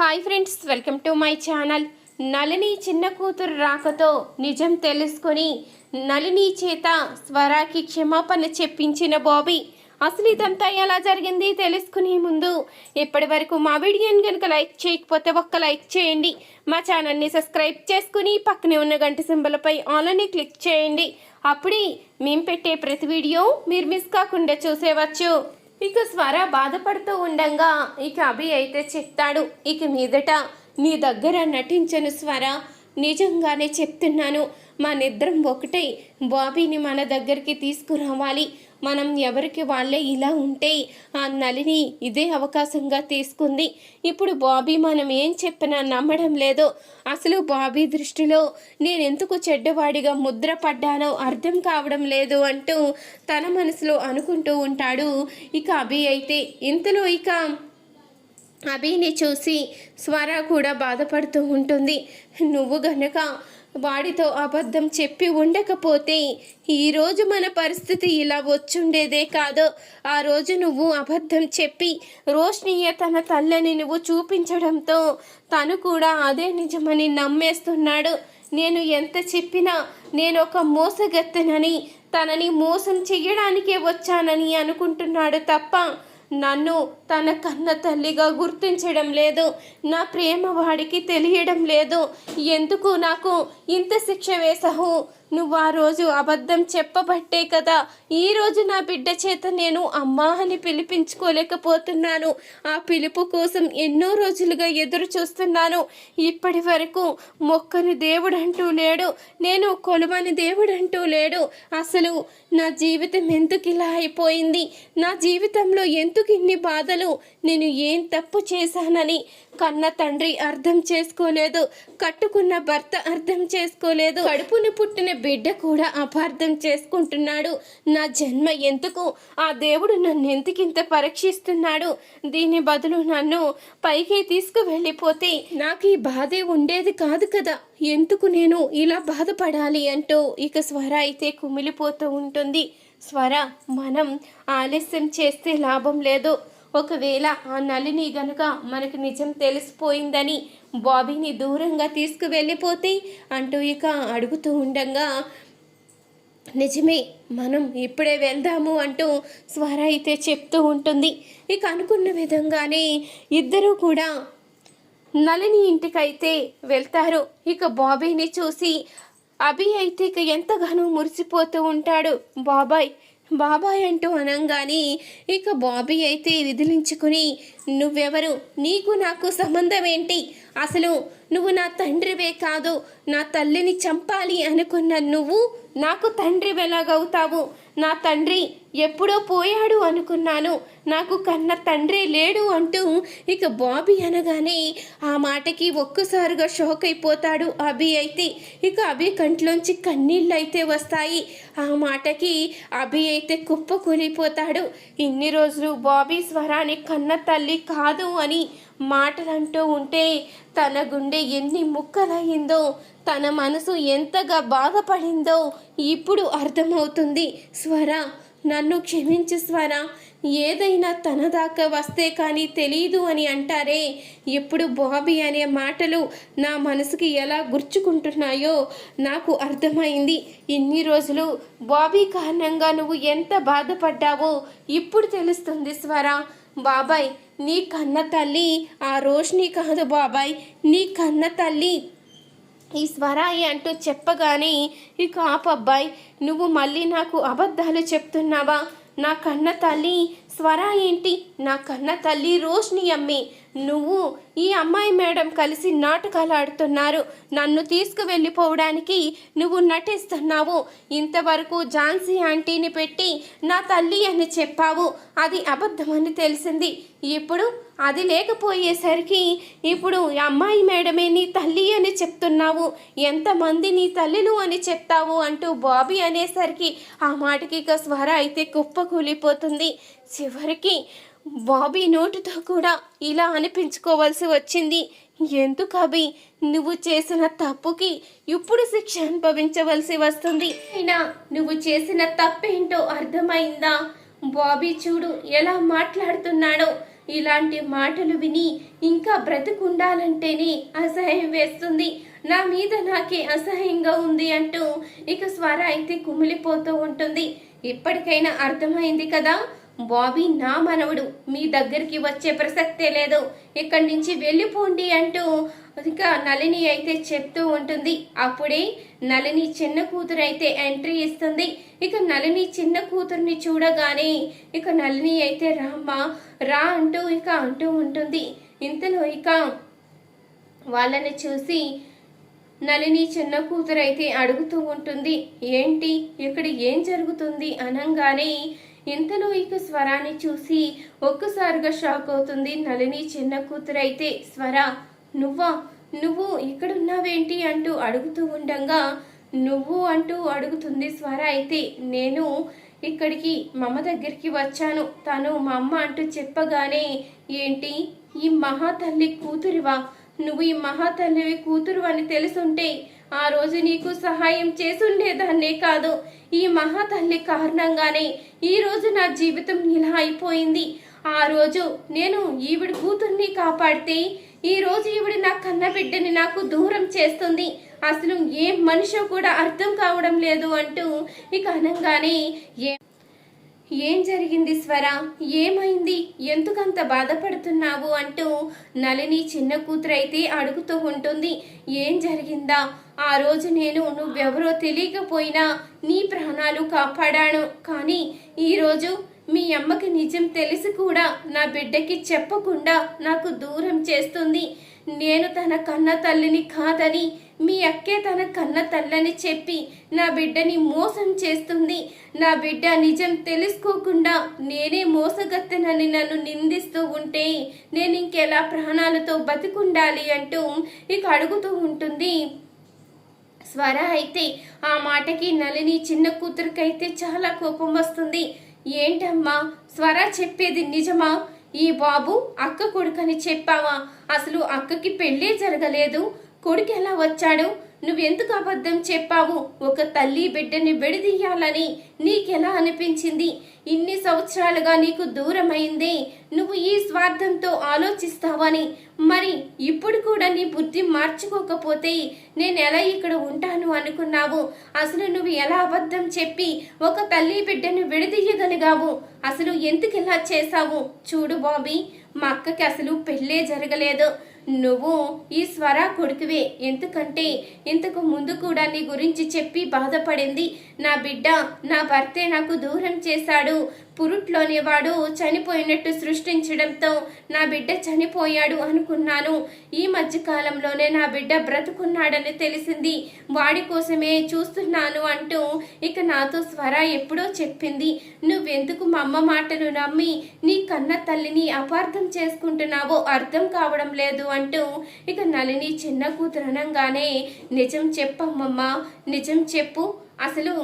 Hi friends welcome to my channel Nalini చిన్న కూతురు రాకతో నిజం తెలుసుకొని నళిని చేత స్వరాకి క్షమాపణ చెప్పించిన బాబీ. అసలు ఇదంతా ఎలా జరిగింది తెలుసుకునే ముందు ఇప్పటి వరకు మా వీడియోని కనుక లైక్ చేయకపోతే ఒక్క లైక్ చేయండి. మా ఛానల్ని సబ్స్క్రైబ్ చేసుకుని పక్కనే ఉన్న గంట సింబలపై ఆన్లైన్ క్లిక్ చేయండి. అప్పుడే మేము పెట్టే ప్రతి వీడియో మీరు మిస్ కాకుండా చూసేవచ్చు. ఇక స్వర బాధపడుతూ ఉండంగా ఇక అభి అయితే చెప్తాడు ఇక మీదట నీ దగ్గర నటించను స్వర. నిజంగానే చెప్తున్నాను మా నిద్రం ఒకటై. బాబీని మన దగ్గరికి తీసుకురావాలి. మనం ఎవరికి వాళ్ళే ఇలా ఉంటే ఆ నలిని ఇదే అవకాశంగా తీసుకుంది. ఇప్పుడు బాబీ మనం ఏం చెప్పినా నమ్మడం లేదు. అసలు బాబీ దృష్టిలో నేను ఎందుకు చెడ్డవాడిగా ముద్ర పడ్డానో అర్థం కావడం లేదు అంటూ తన మనసులో అనుకుంటూ ఉంటాడు. ఇక అభి అయితే ఇంతలో ఇక అభిని చూసి స్వర కూడా బాధపడుతూ ఉంటుంది. నువ్వు గనక వాడితో అబద్ధం చెప్పి ఉండకపోతే ఈరోజు మన పరిస్థితి ఇలా వచ్చుండేదే కాదు. ఆ రోజు నువ్వు అబద్ధం చెప్పి రోష్నీయ తన తల్లని నువ్వు చూపించడంతో తను కూడా అదే నిజమని నమ్మేస్తున్నాడు. నేను ఎంత చెప్పినా నేను ఒక మోసగత్తెనని తనని మోసం చెయ్యడానికే వచ్చానని అనుకుంటున్నాడు తప్ప నన్ను తన కన్న తల్లిగా గుర్తించడం లేదు. నా ప్రేమ వాడికి తెలియడం లేదు. ఎందుకు నాకు ఇంత శిక్ష వేసావు నువ్వు ఆ రోజు అబద్ధం చెప్పబట్టే కదా ఈరోజు నా బిడ్డ చేత నేను అమ్మా అని పిలిపించుకోలేకపోతున్నాను. ఆ పిలుపు కోసం ఎన్నో రోజులుగా ఎదురు చూస్తున్నాను. ఇప్పటి వరకు మొక్కని దేవుడు అంటూ లేడు నేను కొలువని దేవుడు అంటూ లేడు. అసలు నా జీవితం ఎందుకు ఇలా అయిపోయింది? నా జీవితంలో ఎందుకు ఇన్ని బాధలు? నేను ఏం తప్పు చేశానని కన్న తండ్రి అర్థం చేసుకోలేదు కట్టుకున్న భర్త అర్థం చేసుకోలేదు కడుపున పుట్టిన బిడ్డ కూడా అపార్థం చేసుకుంటున్నాడు. నా జన్మ ఎందుకు? ఆ దేవుడు నన్ను ఎందుకింత పరీక్షిస్తున్నాడు? దీని బదులు నన్ను పైకి తీసుకువెళ్ళిపోతే నాకు ఈ బాధే ఉండేది కాదు కదా. ఎందుకు నేను ఇలా బాధపడాలి అంటూ ఇక స్వర అయితే కుమిలిపోతూ ఉంటుంది. స్వర మనం ఆలస్యం చేస్తే లాభం లేదు. ఒకవేళ ఆ నలిని గనుక మనకు నిజం తెలిసిపోయిందని బాబీని దూరంగా తీసుకువెళ్ళిపోతే అంటూ ఇక అడుగుతూ ఉండగా నిజమే మనం ఇప్పుడే వెళ్దాము అంటూ స్వర అయితే చెప్తూ ఉంటుంది. ఇక అనుకున్న విధంగానే ఇద్దరూ కూడా నలిని ఇంటికైతే వెళ్తారు. ఇక బాబీని చూసి అభి అయితే ఇక ఎంతగానో మురిసిపోతూ ఉంటాడు. బాబాయ్ బాబాయ్ అంటూ అనంగానే ఇక బాబీ అయితే విదిలించుకుని నువ్వెవరు? నీకు నాకు సంబంధం ఏంటి అసలు నువ్వు నా తండ్రివే కాదు నా తల్లిని చంపాలి అనుకున్న నువ్వు నాకు తండ్రి ఎలాగవుతావు నా తండ్రి ఎప్పుడో పోయాడు అనుకున్నాను. నాకు కన్న తండ్రి లేడు అంటూ ఇక బాబీ అనగానే ఆ మాటకి ఒక్కసారిగా షాక్ అయిపోతాడు అభి అయితే. ఇక అభి కంట్లోంచి కన్నీళ్ళు అయితే వస్తాయి. ఆ మాటకి అభి అయితే కుప్ప కూలిపోతాడు ఇన్ని రోజులు బాబీ స్వరాన్ని కన్న తల్లి కాదు అని మాటలంటూ ఉంటే తన గుండె ఎన్ని ముక్కలయ్యిందో తన మనసు ఎంతగా బాధపడిందో ఇప్పుడు అర్థమవుతుంది. స్వర నన్ను క్షమించు స్వర. ఏదైనా తన దాకా వస్తే కానీ తెలియదు అని అంటారే. ఎప్పుడు బాబీ అనే మాటలు నా మనసుకి ఎలా గుర్చుకుంటున్నాయో నాకు అర్థమైంది. ఇన్ని రోజులు బాబీ కారణంగా నువ్వు ఎంత బాధపడ్డావో ఇప్పుడు తెలుస్తుంది స్వర. బాబాయ్ నీ కన్న తల్లి ఆ రోష్ని కాదు బాబాయ్ నీ కన్న తల్లి. ఈ స్వరాయి అంటూ చెప్పగానే ఇక ఆపబ్బాయ్ నువ్వు మళ్ళీ నాకు అబద్ధాలు చెప్తున్నావా? నా కన్న తల్లి స్వరా ఏంటి నా కన్న తల్లి రోష్ని అమ్మి. నువ్వు ఈ అమ్మాయి మేడం కలిసి నాటకాలు ఆడుతున్నారు. నన్ను తీసుకువెళ్ళిపోవడానికి నువ్వు నటిస్తున్నావు. ఇంతవరకు ఝాన్సీ ఆంటీని పెట్టి నా తల్లి అని చెప్పావు. అది అబద్ధమని తెలిసింది. ఇప్పుడు అది లేకపోయేసరికి ఇప్పుడు ఈ అమ్మాయి మేడమే నీ తల్లి అని చెప్తున్నావు. ఎంతమంది నీ తల్లిలు అని చెప్తావు అంటూ బాబీ అనేసరికి ఆ మాటకి ఇక స్వర అయితే కుప్ప కూలిపోతుంది చివరికి బాబీ నోటితో కూడా ఇలా అనిపించుకోవాల్సి వచ్చింది. ఎందుకు అభి? నువ్వు చేసిన తప్పుకి ఇప్పుడు శిక్ష అనుభవించవలసి వస్తుంది. అయినా నువ్వు చేసిన తప్పేంటో అర్థమైందా? బాబీ చూడు ఎలా మాట్లాడుతున్నాడో. ఇలాంటి మాటలు విని ఇంకా బ్రతికుండాలంటేనే అసహ్యం వేస్తుంది. నా మీద నాకే అసహ్యంగా ఉంది అంటూ ఇక స్వర అయితే కుమిలిపోతూ ఉంటుంది. ఇప్పటికైనా అర్థమైంది కదా? బాబీ నా మనవడు మీ దగ్గరికి వచ్చే ప్రసక్తే లేదు. ఇక్కడి నుంచి వెళ్ళిపోండి అంటూ ఇక నళిని అయితే చెప్తూ ఉంటుంది. అప్పుడే నలిని చిన్న కూతురు అయితే ఎంట్రీ ఇస్తుంది. ఇక నలిని చిన్న కూతుర్ని చూడగానే ఇక నలిని అయితే రామ్మా రా అంటూ ఇక అంటూ ఉంటుంది. ఇంతలో ఇక వాళ్ళని చూసి నళిని చిన్న కూతురు అయితే అడుగుతూ ఉంటుంది ఏంటి? ఇక్కడ ఏం జరుగుతుంది? అనంగానే ఇంతలో ఇక స్వరాన్ని చూసి ఒక్కసారిగా షాక్ అవుతుంది నలిని చిన్న కూతురైతే. స్వర నువ్వా? నువ్వు ఇక్కడున్నావేంటి? అంటూ అడుగుతూ ఉండగా నువ్వు అంటూ అడుగుతుంది స్వర అయితే నేను ఇక్కడికి మా అమ్మ దగ్గరికి వచ్చాను. తను మా అమ్మ అంటూ చెప్పగానే ఏంటి? ఈ మహాతల్లి కూతురివా? నువ్వు ఈ మహాతల్లివి కూతురు అని తెలుసుంటే ఆ రోజు నీకు సహాయం చేసుండేదాన్నే కాదు. ఈ మహాతల్లి కారణంగానే ఈ రోజు నా జీవితం ఇలా అయిపోయింది. ఆ రోజు నేను ఈవిడ కూతుర్ని కాపాడితే ఈ రోజు ఈవిడ నా కన్న బిడ్డని నాకు దూరం చేస్తుంది. అసలు ఏ మనిషో కూడా అర్థం కావడం లేదు అంటూ ఇక అనంగానే ఏ ఏం జరిగింది స్వర? ఏమైంది? ఎందుకంత బాధపడుతున్నావు? అంటూ నలిని చిన్న కూతురు అయితే అడుగుతూ ఉంటుంది. ఏం జరిగిందా? ఆ రోజు నేను నువ్వెవరో తెలియకపోయినా నీ ప్రాణాలు కాపాడాను. కానీ ఈరోజు మీ అమ్మకి నిజం తెలిసి కూడా నా బిడ్డకి చెప్పకుండా నాకు దూరం చేస్తుంది. నేను తన కన్న తల్లిని కాదని మీ అక్కే తన కన్న తల్లని చెప్పి నా బిడ్డని మోసం చేస్తుంది. నా బిడ్డ నిజం తెలుసుకోకుండా నేనే మోసగత్తెనని నన్ను నిందిస్తూ ఉంటే నేను ఇంకెలా ప్రాణాలతో బతికుండాలి అంటూ ఇక అడుగుతూ ఉంటుంది. స్వర అయితే ఆ మాటకి నలిని చిన్న కూతురికైతే చాలా కోపం వస్తుంది. ఏంటమ్మా? స్వర చెప్పేది నిజమా? ఈ బాబు అక్క కొడుకని చెప్పావా? అసలు అక్కకి పెళ్ళే జరగలేదు. కొడుకు ఎలా వచ్చాడు నువ్వెందుకు అబద్ధం చెప్పావు? ఒక తల్లి బిడ్డని విడదీయాలని నీకెలా అనిపించింది? ఇన్ని సంవత్సరాలుగా నీకు దూరమైంది నువ్వు ఈ స్వార్థంతో ఆలోచిస్తావని. మరి ఇప్పుడు కూడా నీ బుద్ధి మార్చుకోకపోతే నేను ఎలా ఇక్కడ ఉంటాను అనుకున్నావు? అసలు నువ్వు ఎలా అబద్ధం చెప్పి ఒక తల్లి బిడ్డను విడదీయగలిగావు? అసలు ఎందుకు ఇలా చేశావు? చూడు బాబీ మా అక్కకి అసలు పెళ్ళే జరగలేదు. నువ్వు ఈ స్వర కొడుకువే ఎందుకంటే ఇంతకు ముందు కూడా నీ గురించి చెప్పి బాధపడింది. నా బిడ్డ నా భర్తే నాకు దూరం చేశాడు. పురుట్లోని వాడు చనిపోయినట్టు సృష్టించడంతో నా బిడ్డ చనిపోయాడు అనుకున్నాను. ఈ మధ్య కాలంలోనే నా బిడ్డ బ్రతుకున్నాడని తెలిసింది. వాడి కోసమే చూస్తున్నాను అంటూ ఇక నాతో స్వర ఎప్పుడో చెప్పింది. నువ్వెందుకు మా అమ్మ మాటలు నమ్మి నీ కన్న తల్లిని అపార్థం చేసుకుంటున్నావో అర్థం కావడం లేదు. అంటూ ఇక నలిని చిన్న కూతురు అనగానే నిజం చెప్పమ్మమ్మా నిజం చెప్పు. అసలు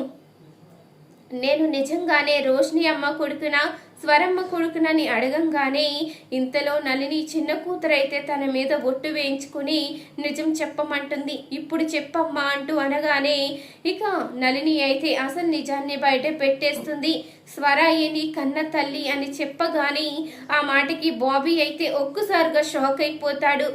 నేను నిజంగానే రోషిని అమ్మ కొడుకున? స్వరమ్మ కొడుకునని అడగంగానే ఇంతలో నలిని చిన్న కూతురైతే తన మీద ఒట్టు వేయించుకుని నిజం చెప్పమంటుంది. ఇప్పుడు చెప్పమ్మా అంటూ అనగానే ఇక నలిని అయితే అసలు నిజాన్ని బయట పెట్టేస్తుంది. స్వరాయిని కన్న తల్లి అని చెప్పగానే ఆ మాటకి బాబీ అయితే ఒక్కసారిగా షాక్ అయిపోతాడు.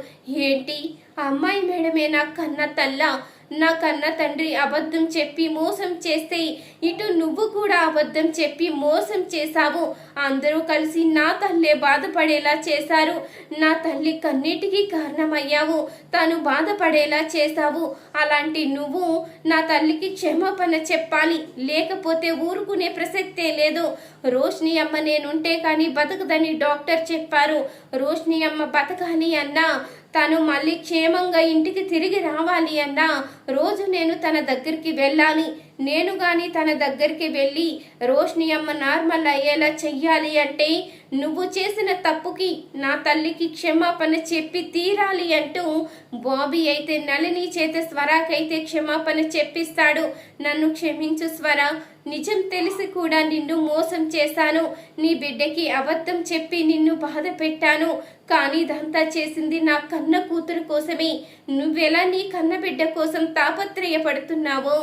ఏంటి? ఆ అమ్మాయి మేడమే నా కన్న తల్లా? నా కన్న తండ్రి అబద్ధం చెప్పి మోసం చేస్తే ఇటు నువ్వు కూడా అబద్ధం చెప్పి మోసం చేశావు. అందరూ కలిసి నా తల్లే బాధపడేలా చేశారు. నా తల్లి కన్నిటికి కారణమయ్యావు. తను బాధపడేలా చేశావు. అలాంటి నువ్వు నా తల్లికి క్షమాపణ చెప్పాలి. లేకపోతే ఊరుకునే ప్రసక్తే లేదు. రోష్ని అమ్మ నేనుంటే కానీ బతకదని డాక్టర్ చెప్పారు. రోష్ని అమ్మ బతకాలి అన్నా తను మళ్ళీ క్షేమంగా ఇంటికి తిరిగి రావాలి అన్నా రోజు నేను తన దగ్గరికి వెళ్ళాలి. నేను గాని తన దగ్గరికి వెళ్ళి రోష్ని అమ్మ నార్మల్ అయ్యేలా చెయ్యాలి అంటే నువ్వు చేసిన తప్పుకి నా తల్లికి క్షమాపణ చెప్పి తీరాలి అంటూ బాబీ అయితే నళిని చేత స్వరాకైతే క్షమాపణ చెప్పిస్తాడు. నన్ను క్షమించు స్వర నిజం తెలిసి కూడా నిన్ను మోసం చేశాను. నీ బిడ్డకి అబద్ధం చెప్పి నిన్ను బాధ పెట్టాను. కానీ ఇదంతా చేసింది నా కన్న కూతురు కోసమే. నువ్వెలా నీ కన్న బిడ్డ కోసం తాపత్రయపడుతున్నావో?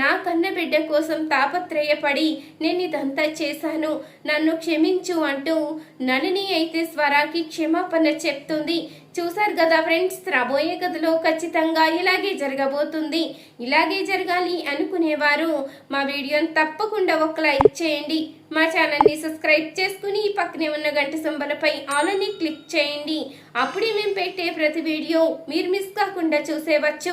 నా కన్న బిడ్డ కోసం తాపత్రయపడి నేను ఇదంతా చేశాను. నన్ను క్షమించు అంటూ నలిని అయితే స్వరాకి క్షమాపణ చెప్తుంది. చూశారు కదా ఫ్రెండ్స్ రాబోయే కథలో ఖచ్చితంగా ఇలాగే జరగబోతుంది. ఇలాగే జరగాలి అనుకునేవారు. మా వీడియోని తప్పకుండా ఒక లైక్ చేయండి. మా ఛానల్ని సబ్స్క్రైబ్ చేసుకుని పక్కనే ఉన్న గంట సంబలపై ఆల్ అని క్లిక్ చేయండి. అప్పుడే మేము పెట్టే ప్రతి వీడియో మీరు మిస్ కాకుండా చూసేవచ్చు.